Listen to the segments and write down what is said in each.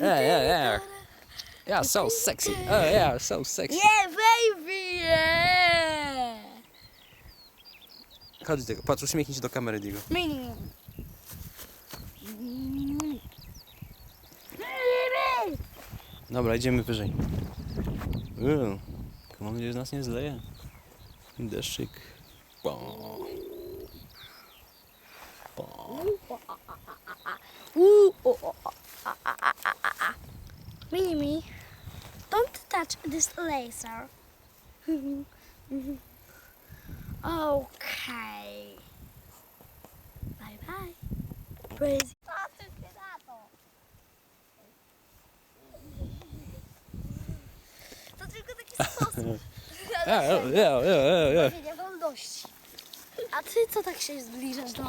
Yeah, yeah, yeah. Yeah, so sexy. Oh, yeah, so sexy. Yeah, baby! Yeah! Chodź, Diego. Patrz, uśmiechnij się do kamery, Diego. Mini. Dobra, idziemy wyżej. Uuu, mam nadzieję, że nas nie zleje. Deszczyk. Bo. Bo. Ooh, oh, oh, Mini me, don't touch this laser. okay. Bye bye. Praise. To tylko taki sposób. Ja, ja, ja, ja, ja. A ty co tak się zbliżasz do...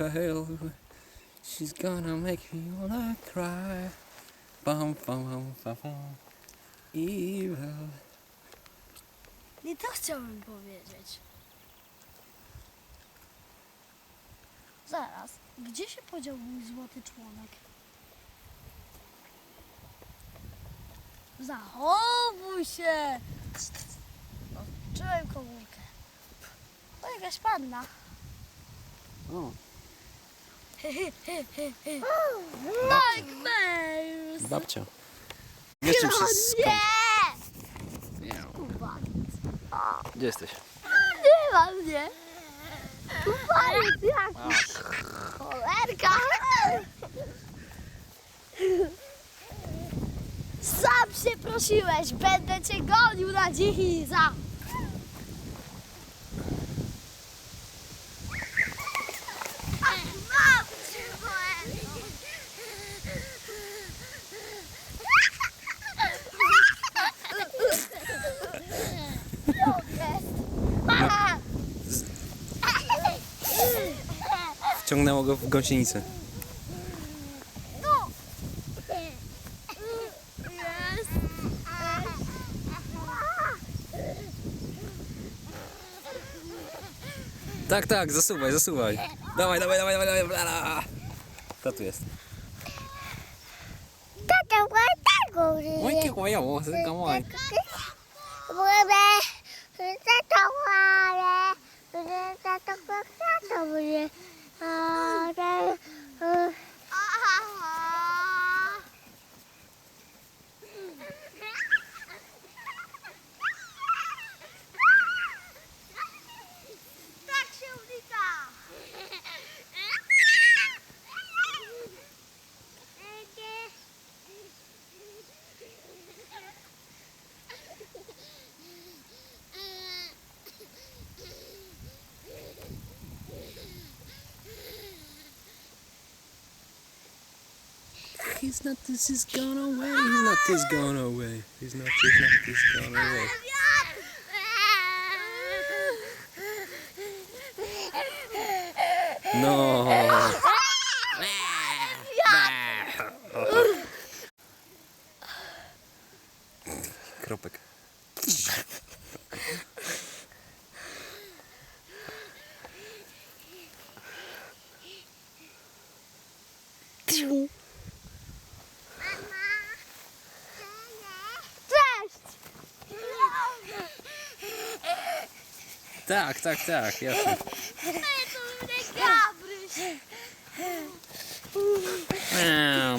Evil. She's gonna make me wanna cry. Bum, bum, bum, bum, bum. Evil. Nie to chciałbym powiedzieć. Zaraz, gdzie się podział mój złoty członek? Zachowuj się! Czułem komórkę. To jakaś panna. O, Mike babcia. Wiesz czym się? Nie! Gdzie jesteś? Nie ma mnie! Uwagi, jak cholerka! Sam się prosiłeś, będę cię gonił na dziki za... Wciągnęło go w gąsienicę. Tak, tak, zasuwaj, zasuwaj. Dawaj, dawaj, dawaj, dawaj, dawaj. bla, bla. Kto tu jest? Tata, what that Oj, goes? kikojo, zgamoj. Tata, what? Tata, tata, 啊在嗯 He's not this is gone away. He's not this gone away. He's not this, not this gone away. No. Tak, tak, tak, jasne. Miau.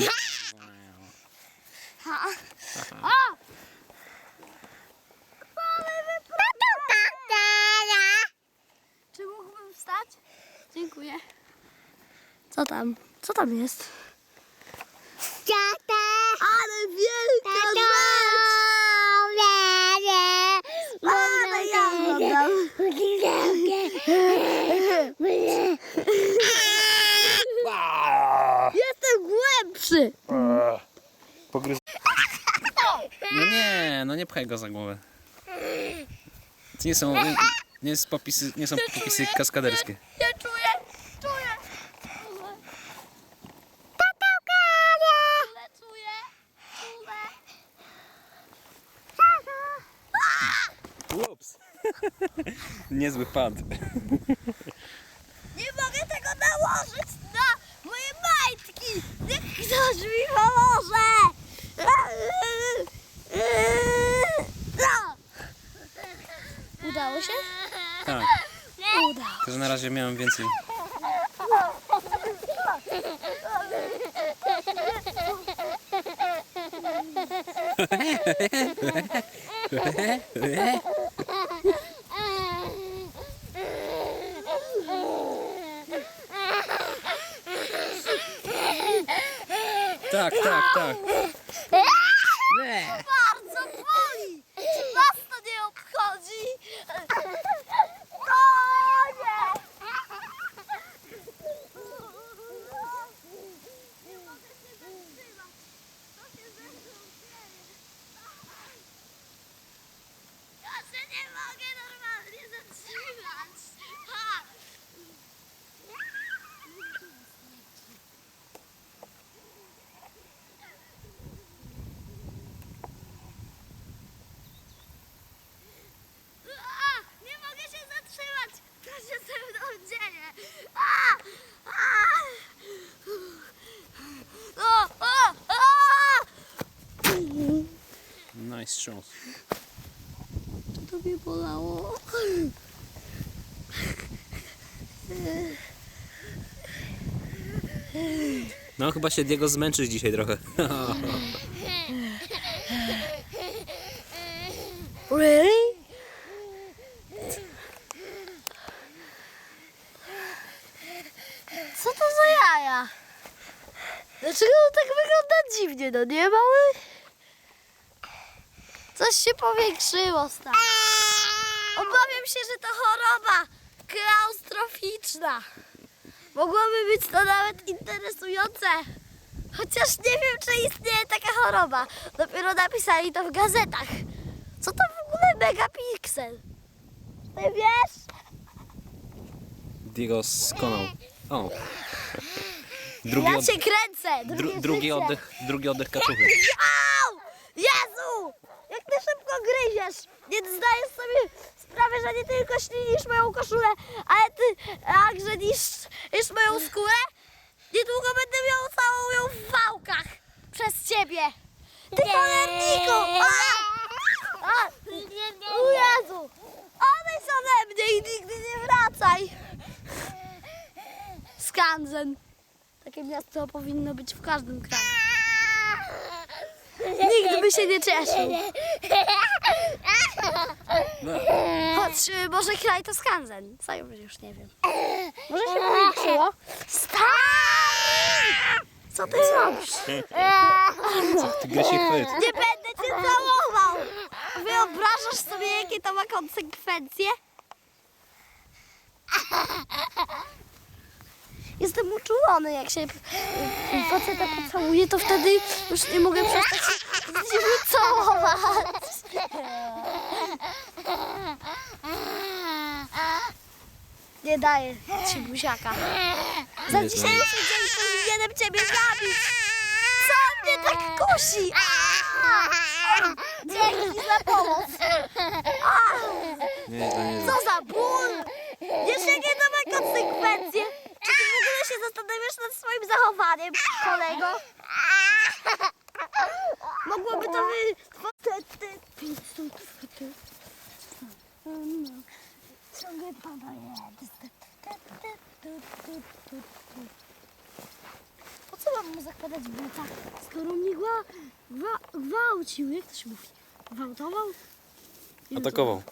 Czy mógłbym wstać? Dziękuję. Co tam? Co tam jest? Tata, Ale wielka tata, Ale ja oglądam. Jestem głębszy! Pogryz... No nie, nie pchaj go za głowę. To nie są, Nie, jest popisy, nie są popisy kaskaderskie. Ja czuję, czuję. Czule, czuję, czule. Ups. Niezły pad. Nie mogę tego nałożyć na moje majtki. Niech ktoś mi pomoże. No. Udało się? Tak, Udało. tylko że na razie miałem więcej. Tak, tak, tak. Nie. Bardzo boli. Czy was to nie obchodzi? To nie. Nie mogę się zatrzymać. Co się ze mną dzieje? Ja się nie mogę normalnie zatrzymać. Ha! A, nie mogę się zatrzymać! Co się ze mną dzieje? A, a. O, o, o! Show. To mnie bolało. No chyba się Diego zmęczysz dzisiaj trochę. Really? Co to za jaja? Dlaczego on tak wygląda dziwnie, no nie powiększyło, stary. Obawiam się, że to choroba klaustroficzna. Mogłoby być to nawet interesujące. Chociaż nie wiem, czy istnieje taka choroba. Dopiero napisali to w gazetach. Co to w ogóle megapiksel? Ty wiesz? Diego skonał. O. Drugi, Ja od, cię kręcę. dru, Drugie drugi życie. oddech, drugi oddech kaczuchy. Au! Jezu! Jak ty szybko gryziesz! Nie zdajesz sobie sprawy, że nie tylko ślinisz moją koszulę, ale ty także niszczysz moją skórę? Niedługo będę miał całą ją w wałkach przez ciebie! Ty cholerniku! A! Jezu! Odejdź ode mnie i nigdy nie wracaj! Skanzen. Takie miasto powinno być w każdym kraju. Nikt by się nie cieszył. Chodź, y, może kraj to Skanzen. Co ja już nie wiem. Może się powiększyło? Stary! Co ty zrobisz? Ty gryzie chwyt. Nie będę cię całował! Wyobrażasz sobie, jakie to ma konsekwencje? Jestem uczulony, jak się y, faceta pocałuje, to wtedy już nie mogę przestać się całować. Nie daję ci buziaka. Za Nie dzisiejszy dzień powinienem ciebie zabić. Co mnie tak kusi? Dzięki za pomoc. Nie, nie. Co za ból! Jakie to ma konsekwencje? Ogóle się zastanawiasz nad swoim zachowaniem, kolego? Mogłoby to wy... Ciągle padaje. Po co mam mu zakładać buta, skoro mnie gła, gwa, gwałcił? Jak to się mówi? Gwałtował? Wiem, co Atakował.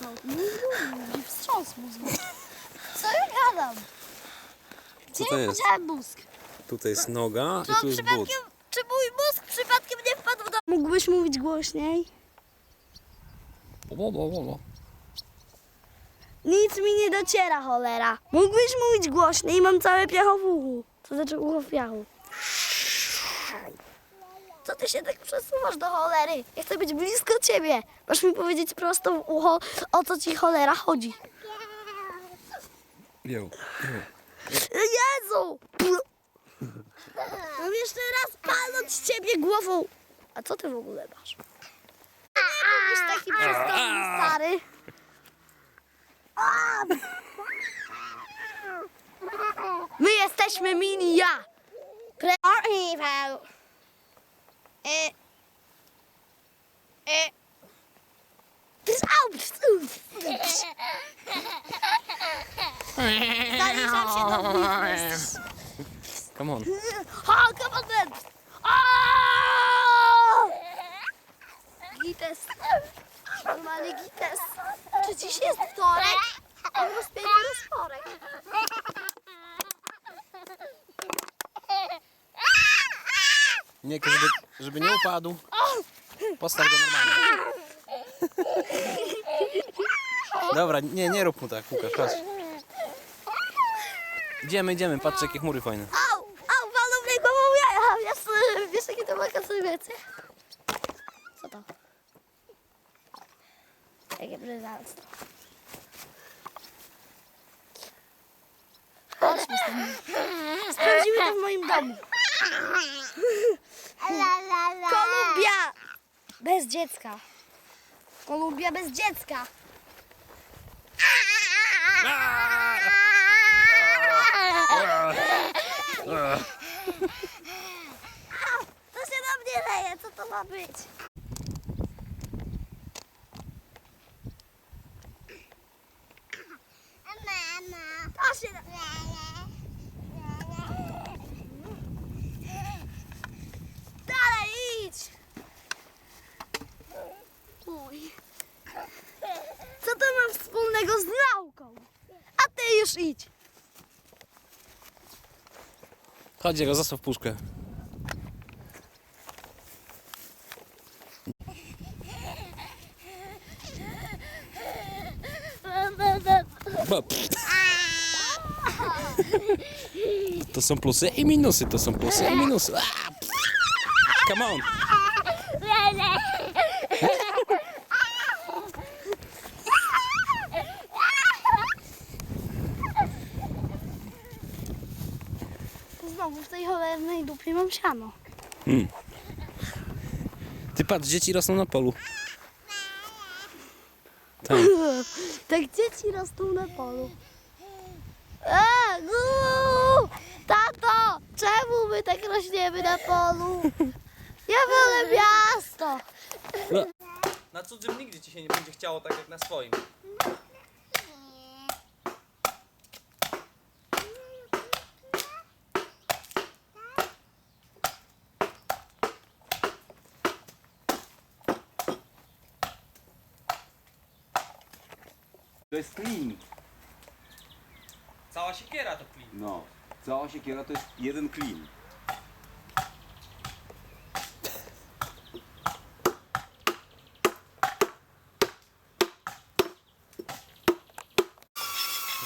no, no, no, wstrząs mózgu. Co ja gadam? Ja jest? podziałem mózg? Tutaj jest noga Czy i tu jest but. przypadkiem, czy mój mózg przypadkiem nie wpadł do... Mógłbyś mówić głośniej? Bo, bo, bo, bo. Nic mi nie dociera, cholera. Mógłbyś mówić głośniej, mam całe piacho w uchu. To znaczy ucho w piachu. Co ty się tak przesuwasz do cholery? Ja chcę być blisko ciebie. Masz mi powiedzieć prosto w ucho, o co ci cholera chodzi. Yo. Jezu! Mam jeszcze raz palnąć ciebie głową. A co ty w ogóle masz? Mówisz taki przystojny stary. My jesteśmy mini ja. Pre- Paweł. E. E. Zaliczam się do Witness. Come on. Ha, come on then! Aaaa! Gites. Normalny gites. Czy dziś jest wtorek? On rozpięty rozporek. Nie, żeby, żeby nie upadł. Postaw go normalnie. Dobra, nie, nie rób mu tak, Łukasz, chodź. Idziemy, idziemy, patrz jakie chmury fajne. Au, au, walą mnie głową jaja. Wiesz, wiesz jakie to wakacje Co to? Jakie bryzalstwo. Chodźmy stąd. Sprawdzimy to w moim domu. La, la, la. Kolumbia! Bez dziecka. Kolumbia bez dziecka. To się na mnie leje, co to ma być? Mama. To się na... Dalej, idź! Uj. Co to ma wspólnego z nauką? A ty już idź. Chodź, jego zostaw puszkę. Bo- To są plusy i minusy, to są plusy i minusy. Ah, pff. Come on. Znowu w tej cholernej dupie mam siano. Ty patrz, dzieci rosną na polu. Tam. Tak dzieci rosną na polu. E, gu! Tato, czemu my tak rośniemy na polu? Ja wolę miasto. Na cudzym nigdzie ci się nie będzie chciało tak jak na swoim. To jest klin. Cała siekiera to klin. No. Cała siekiera to jest jeden klin.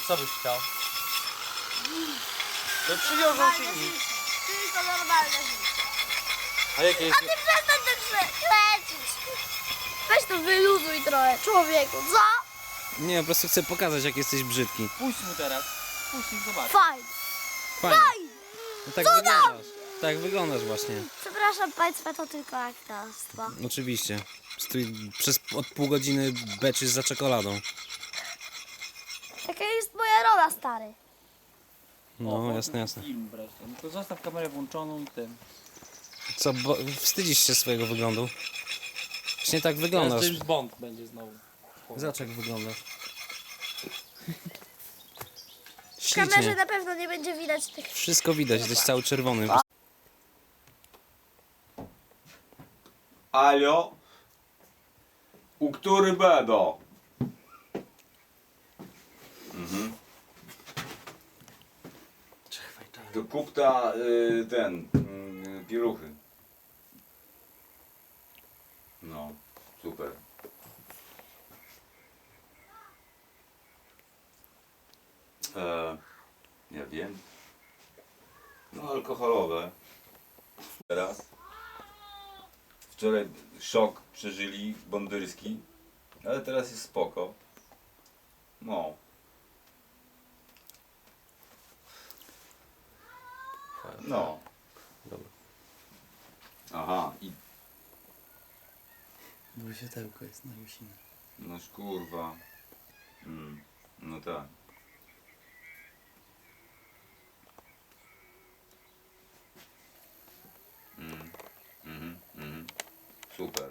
Co byś chciał? To przywiozą ci nic. Tylko normalne A jakie jest... Ty przestań tak kręcić. Weź to wyluzuj trochę, człowieku, co? Nie, po prostu chcę pokazać, jak jesteś brzydki. Puść mu teraz. Puść mu, zobacz. Fajnie. Fajnie. No tak wyglądasz. Tak wyglądasz właśnie. Przepraszam Państwa, to tylko aktorstwo. Oczywiście. Stój przez od pół godziny beczysz za czekoladą. Jaka jest moja rola, stary? No, jasne, jasne. Film wreszcie. No to zostaw kamerę włączoną i tym. Co, bo wstydzisz się swojego wyglądu? Właśnie tak Teraz wyglądasz. James Bond będzie znowu. Zobacz jak wyglądasz. W kamerze Ślicznie. na pewno nie będzie widać tych... Wszystko widać, jesteś cały czerwony. Alio? U który bedo? Mhm. To kup ta, y, ten, y, pieluchy. No, super. E, nie wiem. No, alkoholowe. Teraz. wczoraj szok przeżyli bondyrski, ale teraz jest spoko. No. No. Dobra. Aha, i Bo światełko jest na Jusinę. noż kurwa. Mm, no tak. Super.